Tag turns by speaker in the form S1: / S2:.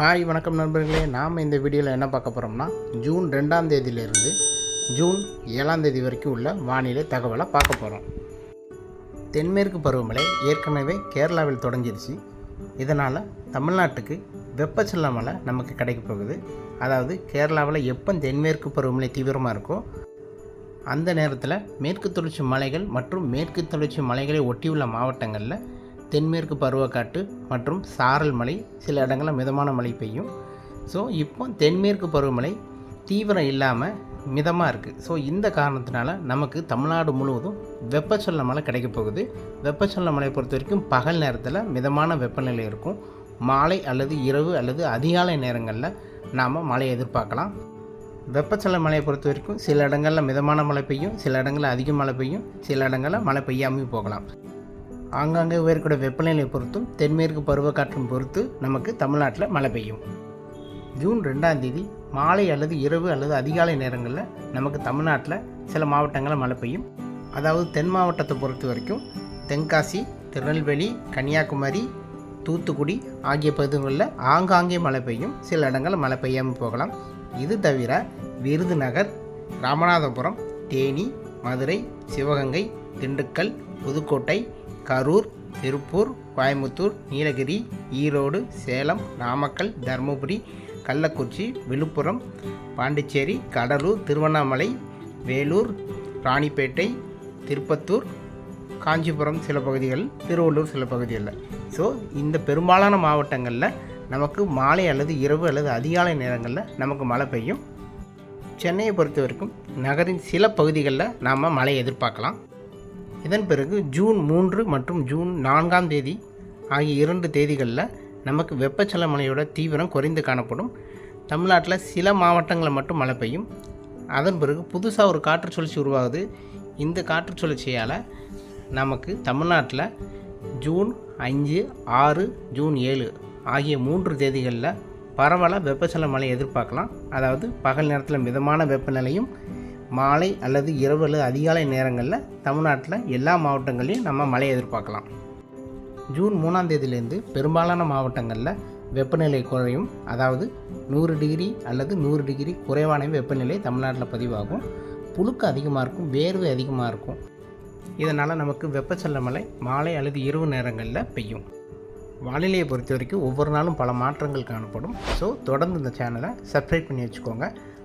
S1: Hi வணக்கம் நண்பர்களே. நாம் இந்த வீடியோவில் என்ன பார்க்க போகிறோம்னா ஜூன் ரெண்டாம் தேதியிலிருந்து ஜூன் ஏழாம் தேதி வரைக்கும் உள்ள வானிலை தகவலை பார்க்க போகிறோம் தென்மேற்கு பருவமழை ஏற்கனவே கேரளாவில் தொடங்கிருச்சு இதனால் தமிழ்நாட்டுக்கு வெப்பச்சல்ல மழை நமக்கு கிடைக்க போகுது. அதாவது கேரளாவில் எப்போ தென்மேற்கு பருவமழை தீவிரமாக இருக்கோ அந்த நேரத்தில் மேற்கு தொடர்ச்சி மலைகள் மற்றும் மேற்கு தொடர்ச்சி மலைகளை ஒட்டியுள்ள மாவட்டங்களில் தென்மேற்கு பருவக்காட்டு மற்றும் சாரல் மழை சில இடங்களில் மிதமான மழை பெய்யும். ஸோ இப்போ தென்மேற்கு பருவமழை தீவிரம் இல்லாமல் மிதமாக இருக்குது ஸோ இந்த காரணத்தினால நமக்கு தமிழ்நாடு முழுவதும் வெப்பச்சலன மழை கிடைக்க போகுது. வெப்பச்சலன மழையை பொறுத்த வரைக்கும் பகல் நேரத்தில் மிதமான வெப்பநிலை இருக்கும். மாலை அல்லது இரவு அல்லது அதிகாலை நேரங்களில் நாம் மழையை எதிர்பார்க்கலாம். வெப்பச்சல மழையை பொறுத்த வரைக்கும் சில இடங்களில் மிதமான மழை பெய்யும் சில இடங்களில் அதிக மழை பெய்யும் சில இடங்களில் மழை பெய்யாமல் போகலாம். ஆங்காங்கே உயர்கூட வெப்பநிலையை பொறுத்தும் தென்மேற்கு பருவக்காற்றும் பொறுத்து நமக்கு தமிழ்நாட்டில் மழை பெய்யும். ஜூன் ரெண்டாம் தேதி மாலை அல்லது இரவு அல்லது அதிகாலை நேரங்களில் நமக்கு தமிழ்நாட்டில் சில மாவட்டங்களில் மழை பெய்யும். அதாவது தென் மாவட்டத்தை பொறுத்த வரைக்கும் தென்காசி திருநெல்வேலி கன்னியாகுமரி தூத்துக்குடி ஆகிய பகுதிகளில் ஆங்காங்கே மழை பெய்யும். சில இடங்களில் மழை பெய்யாமல் போகலாம். இது தவிர விருதுநகர் ராமநாதபுரம் தேனி மதுரை சிவகங்கை திண்டுக்கல் புதுக்கோட்டை கரூர் திருப்பூர் கோயம்புத்தூர் நீலகிரி ஈரோடு சேலம் நாமக்கல் தருமபுரி கள்ளக்குறிச்சி விழுப்புரம் பாண்டிச்சேரி கடலூர் திருவண்ணாமலை வேலூர் ராணிப்பேட்டை திருப்பத்தூர் காஞ்சிபுரம் சில பகுதிகள் திருவள்ளூர் சில பகுதிகளில். ஸோ இந்த பெரும்பாலான மாவட்டங்களில் நமக்கு மாலை அல்லது இரவு அல்லது அதிகாலை நேரங்களில் நமக்கு மழை பெய்யும். சென்னையை பொறுத்த வரைக்கும் நகரின் சில பகுதிகளில் நாம் மழை எதிர்பார்க்கலாம். இதன் பிறகு ஜூன் மூன்று மற்றும் ஜூன் நான்காம் தேதி ஆகிய இரண்டு தேதிகளில் நமக்கு வெப்பச்சலமலையோட தீவிரம் குறைந்து காணப்படும். தமிழ்நாட்டில் சில மாவட்டங்களில் மட்டும் மழை பெய்யும். அதன் பிறகு புதுசாக ஒரு காற்று சுழற்சி உருவாகுது. இந்த காற்று சுழற்சியால் நமக்கு தமிழ்நாட்டில் ஜூன் அஞ்சு ஆறு ஜூன் ஏழு ஆகிய மூன்று தேதிகளில் பரவலாக வெப்பச்சல மழை எதிர்பார்க்கலாம். அதாவது பகல் நேரத்தில் மிதமான வெப்பநிலையும் மாலை அல்லது இரவு அல்லது அதிகாலை நேரங்களில் தமிழ்நாட்டில் எல்லா மாவட்டங்களையும் நம்ம மழை எதிர்பார்க்கலாம். ஜூன் மூணாம் தேதியிலேருந்து பெரும்பாலான மாவட்டங்களில் வெப்பநிலை குறையும். அதாவது நூறு டிகிரி அல்லது நூறு டிகிரி குறைவான வெப்பநிலை தமிழ்நாட்டில் பதிவாகும். புழுக்கு அதிகமாக இருக்கும் வேர்வை அதிகமாக இருக்கும். இதனால் நமக்கு வெப்பச்சல்ல மழை மாலை அல்லது இரவு நேரங்களில் பெய்யும். வானிலையை பொறுத்த வரைக்கும் ஒவ்வொரு நாளும் பல மாற்றங்கள் காணப்படும். ஸோ தொடர்ந்து இந்த சேனலை சப்ஸ்கிரைப் பண்ணி வச்சுக்கோங்க.